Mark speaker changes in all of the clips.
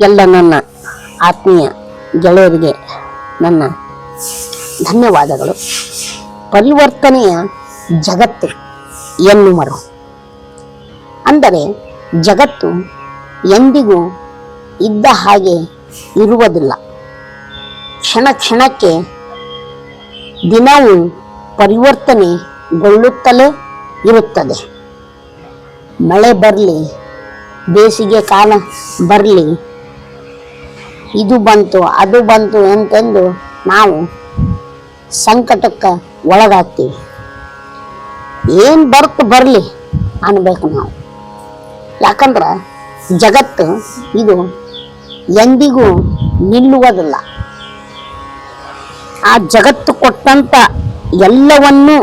Speaker 1: ಎಲ್ಲ ನನ್ನ ಆತ್ಮೀಯ ಗೆಳೆಯರಿಗೆ ನನ್ನ ಧನ್ಯವಾದಗಳು. ಪರಿವರ್ತನೆಯ ಜಗತ್ತು ಎನ್ನುವರು. ಅಂದರೆ ಜಗತ್ತು ಎಂದಿಗೂ ಇದ್ದ ಹಾಗೆ ಇರುವುದಿಲ್ಲ. ಕ್ಷಣ ಕ್ಷಣಕ್ಕೆ ದಿನವೂ ಪರಿವರ್ತನೆಗೊಳ್ಳುತ್ತಲೇ ಇರುತ್ತದೆ. ಮಳೆ ಬರಲಿ ಬೇಸಿಗೆ ಕಾಲ ಬರಲಿ. ಇದು ಬಂತು, ಅದು ಬಂತು ಅಂತಂದು ನಾವು ಸಂಕಟಕ್ಕೆ ಒಳಗಾಗ್ತೀವಿ. ಏನು ಬರ್ತು ಬರಲಿ ಅನ್ಬೇಕು ನಾವು. ಯಾಕಂದ್ರೆ ಜಗತ್ತು ಇದು ಎಂದಿಗೂ ನಿಲ್ಲುವುದಿಲ್ಲ. ಆ ಜಗತ್ತು ಕೊಟ್ಟಂತ ಎಲ್ಲವನ್ನೂ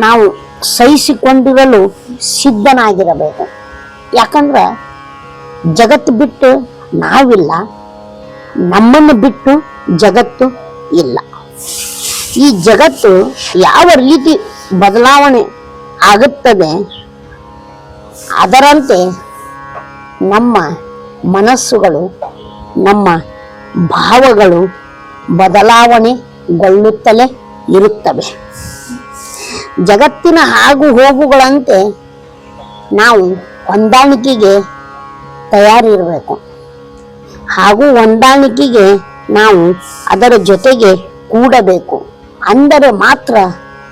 Speaker 1: ನಾವು ಸಹಿಸಿಕೊಂಡಿರಲು ಸಿದ್ಧನಾಗಿರಬೇಕು. ಯಾಕಂದ್ರೆ ಜಗತ್ತು ಬಿಟ್ಟು ನಾವಿಲ್ಲ, ನಮ್ಮನ್ನು ಬಿಟ್ಟು ಜಗತ್ತು ಇಲ್ಲ. ಈ ಜಗತ್ತು ಯಾವ ರೀತಿ ಬದಲಾವಣೆ ಆಗುತ್ತದೆ, ಅದರಂತೆ ನಮ್ಮ ಮನಸ್ಸುಗಳು, ನಮ್ಮ ಭಾವಗಳು ಬದಲಾವಣೆಗೊಳ್ಳುತ್ತಲೇ ಇರುತ್ತವೆ. ಜಗತ್ತಿನ ಆಗು ಹೋಗುಗಳಂತೆ ನಾವು ಹೊಂದಾಣಿಕೆಗೆ ತಯಾರಿ ಇರಬೇಕು ಹಾಗೂ ಹೊಂದಾಣಿಕೆಗೆ ನಾವು ಅದರ ಜೊತೆಗೆ ಕೂಡಬೇಕು. ಅಂದರೆ ಮಾತ್ರ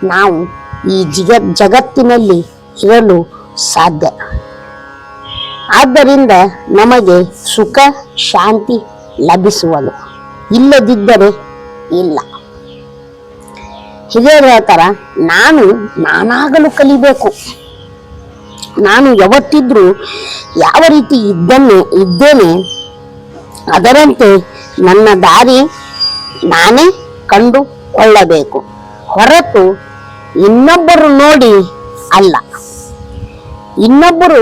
Speaker 1: ನಾವು ಈ ಜಿಗ, ಜಗತ್ತಿನಲ್ಲಿ ಇರಲು ಸಾಧ್ಯ. ಆದ್ದರಿಂದ ನಮಗೆ ಸುಖ, ಶಾಂತಿ ಲಭಿಸುವುದು. ಇಲ್ಲದಿದ್ದರೆ ಇಲ್ಲ. ಇದೇ ಥರ ನಾನು ನಾನಾಗಲು ಕಲಿಬೇಕು. ನಾನು ಯಾವತ್ತಿದ್ರೂ ಯಾವ ರೀತಿ ಇದ್ದನ್ನು ಇದ್ದೇನೆ, ಅದರಂತೆ ನನ್ನ ದಾರಿ ನಾನೇ ಕಂಡುಕೊಳ್ಳಬೇಕು ಹೊರತು ಇನ್ನೊಬ್ಬರು ನೋಡಿ ಅಲ್ಲ. ಇನ್ನೊಬ್ಬರು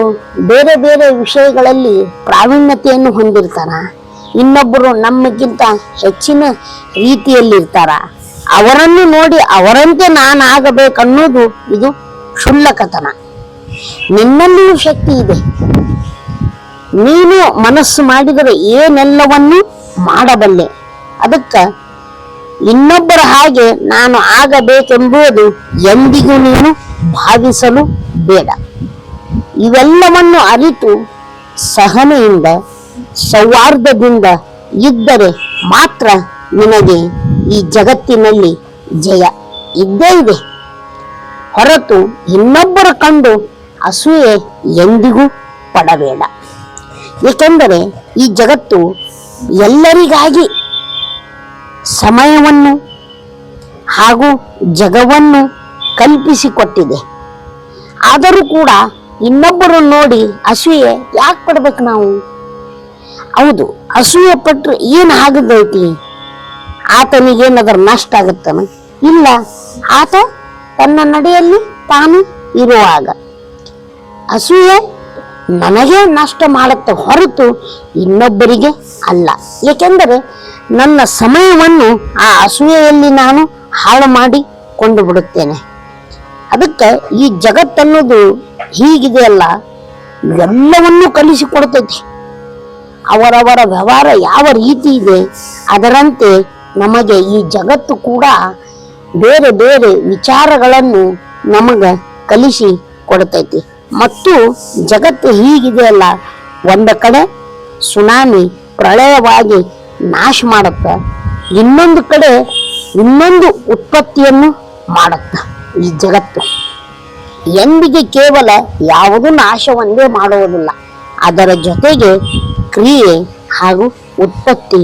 Speaker 1: ಬೇರೆ ಬೇರೆ ವಿಷಯಗಳಲ್ಲಿ ಪ್ರಾವೀಣ್ಯತೆಯನ್ನು ಹೊಂದಿರ್ತಾರ. ಇನ್ನೊಬ್ಬರು ನಮಗಿಂತ ಹೆಚ್ಚಿನ ರೀತಿಯಲ್ಲಿರ್ತಾರ. ಅವರನ್ನು ನೋಡಿ ಅವರಂತೆ ನಾನಾಗಬೇಕನ್ನೋದು ಇದು ಕ್ಷುಲ್ಲಕತನ. ನಿನ್ನಲ್ಲಿಯೂ ಶಕ್ತಿ ಇದೆ. ನೀನು ಮನಸ್ಸು ಮಾಡಿದರೆ ಏನೆಲ್ಲವನ್ನು ಮಾಡಬಲ್ಲೆ. ಅದಕ್ಕ ಇನ್ನೊಬ್ಬರ ಹಾಗೆ ನಾನು ಆಗಬೇಕೆಂಬುದು ಎಂದಿಗೂ ನೀನು ಭಾವಿಸಲು ಬೇಡ. ಇವೆಲ್ಲವನ್ನು ಅರಿತು ಸಹನೆಯಿಂದ, ಸೌಹಾರ್ದದಿಂದ ಇದ್ದರೆ ಮಾತ್ರ ನಿನಗೆ ಈ ಜಗತ್ತಿನಲ್ಲಿ ಜಯ ಇದ್ದೇ ಇದೆ. ಹೊರತು ಇನ್ನೊಬ್ಬರ ಕಂಡು ಅಸೂಯೆ ಎಂದಿಗೂ ಪಡಬೇಡ. ಏಕೆಂದರೆ ಈ ಜಗತ್ತು ಎಲ್ಲರಿಗಾಗಿ ಸಮಯವನ್ನು ಹಾಗೂ ಜಗವನ್ನು ಕಲ್ಪಿಸಿಕೊಟ್ಟಿದೆ. ಆದರೂ ಕೂಡ ಇನ್ನೊಬ್ಬರು ನೋಡಿ ಅಸೂಯೆ ಯಾಕೆ ಪಡ್ಬೇಕು ನಾವು? ಹೌದು, ಅಸೂಯೆ ಪಟ್ಟರೆ ಏನು ಆಗದೈತಿ ಆತನಿಗೇನಾದರೂ ನಷ್ಟ ಆಗುತ್ತಾನ? ಇಲ್ಲ, ಆತ ತನ್ನ ನಡೆಯಲ್ಲಿ ತಾನು ಇರುವಾಗ. ಅಸೂಯೆ ನನಗೆ ನಷ್ಟ ಮಾಡುತ್ತೆ ಹೊರತು ಇನ್ನೊಬ್ಬರಿಗೆ ಅಲ್ಲ. ಏಕೆಂದರೆ ನನ್ನ ಸಮಯವನ್ನು ಆ ಅಸೂಯೆಯಲ್ಲಿ ನಾನು ಹಾಳು ಮಾಡಿ ಕೊಂಡು ಬಿಡುತ್ತೇನೆ. ಅದಕ್ಕೆ ಈ ಜಗತ್ತನ್ನೋದು ಹೀಗಿದೆಯಲ್ಲ ಎಲ್ಲವನ್ನೂ ಕಲಿಸಿಕೊಡ್ತೈತಿ ಅವರವರ ವ್ಯವಹಾರ ಯಾವ ರೀತಿ ಇದೆ ಅದರಂತೆ ನಮಗೆ ಈ ಜಗತ್ತು ಕೂಡ ಬೇರೆ ಬೇರೆ ವಿಚಾರಗಳನ್ನು ನಮಗೆ ಕಲಿಸಿ ಕೊಡ್ತೈತಿ. ಮತ್ತು ಜಗತ್ತು ಹೀಗಿದೆಯಲ್ಲ, ಒಂದ ಕಡೆ ಸುನಾಮಿ ಪ್ರಳಯವಾಗಿ ನಾಶ ಮಾಡುತ್ತ, ಇನ್ನೊಂದು ಕಡೆ ಇನ್ನೊಂದು ಉತ್ಪತ್ತಿಯನ್ನು ಮಾಡುತ್ತ ಈ ಜಗತ್ತು. ಎಂದಿಗೆ ಕೇವಲ ಯಾವುದೂ ನಾಶವೊಂದೇ ಮಾಡುವುದಿಲ್ಲ, ಅದರ ಜೊತೆಗೆ ಕ್ರಿಯೆ ಹಾಗೂ ಉತ್ಪತ್ತಿ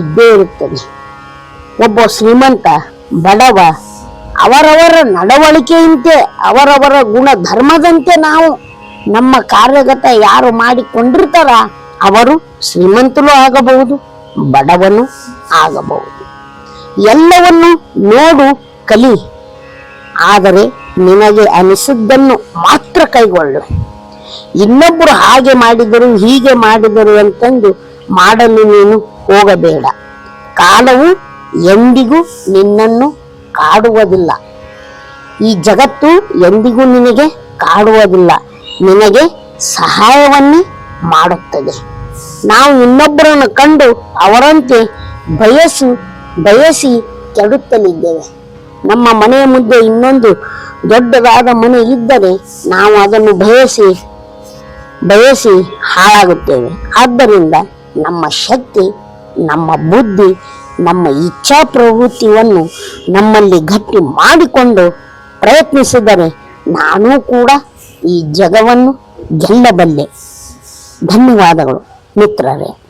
Speaker 1: ಇದ್ದೇ ಇರುತ್ತದೆ. ಒಬ್ಬ ಶ್ರೀಮಂತ ಬಡವ ಅವರವರ ನಡವಳಿಕೆಯಂತೆ, ಅವರವರ ಗುಣ ಧರ್ಮದಂತೆ ನಾವು ನಮ್ಮ ಕಾರ್ಯಗತ ಯಾರು ಮಾಡಿಕೊಂಡಿರ್ತಾರ, ಅವರು ಶ್ರೀಮಂತರು ಆಗಬಹುದು, ಬಡವನು ಆಗಬಹುದು. ಎಲ್ಲವನ್ನು ನೋಡು ಕಲಿ, ಆದರೆ ನಿನಗೆ ಅನಿಸಿದ್ದನ್ನು ಮಾತ್ರ ಕೈಗೊಳ್ಳು. ಇನ್ನೊಬ್ಬರು ಹಾಗೆ ಮಾಡಿದರು ಹೀಗೆ ಮಾಡಿದರು ಅಂತಂದು ಮಾಡಲು ನೀನು ಹೋಗಬೇಡ. ಕಾಲವು ಎಂದಿಗೂ ನಿನ್ನನ್ನು ಕಾಡುವುದಿಲ್ಲ. ಈ ಜಗತ್ತು ಎಂದಿಗೂ ನಿನಗೆ ಕಾಡುವುದಿಲ್ಲ. ನಿನಗೆ ಸಹಾಯವನ್ನೇ ಮಾಡುತ್ತದೆ. ನಾವು ಇನ್ನೊಬ್ಬರನ್ನು ಕಂಡು ಅವರಂತೆ ಬಯಸಿ ಬಯಸಿ ಕೆಡುತ್ತಲಿದ್ದೇವೆ. ನಮ್ಮ ಮನೆಯ ಮುಂದೆ ಇನ್ನೊಂದು ದೊಡ್ಡದಾದ ಮನೆ ಇದ್ದರೆ ನಾವು ಅದನ್ನು ಬಯಸಿ ಬಯಸಿ ಹಾಳಾಗುತ್ತೇವೆ. ಆದ್ದರಿಂದ ನಮ್ಮ ಶಕ್ತಿ, ನಮ್ಮ ಬುದ್ಧಿ ನಮ್ಮ ಇಚ್ಛಾ ಪ್ರವೃತ್ತಿಯನ್ನು ನಮ್ಮಲ್ಲಿ ಗಟ್ಟಿ ಮಾಡಿಕೊಂಡು ಪ್ರಯತ್ನಿಸಿದರೆ ನಾನೂ ಕೂಡ ಈ ಜಗವನ್ನು ಗೆಲ್ಲಬಲ್ಲೆ. ಧನ್ಯವಾದಗಳು ಮಿತ್ರರೇ.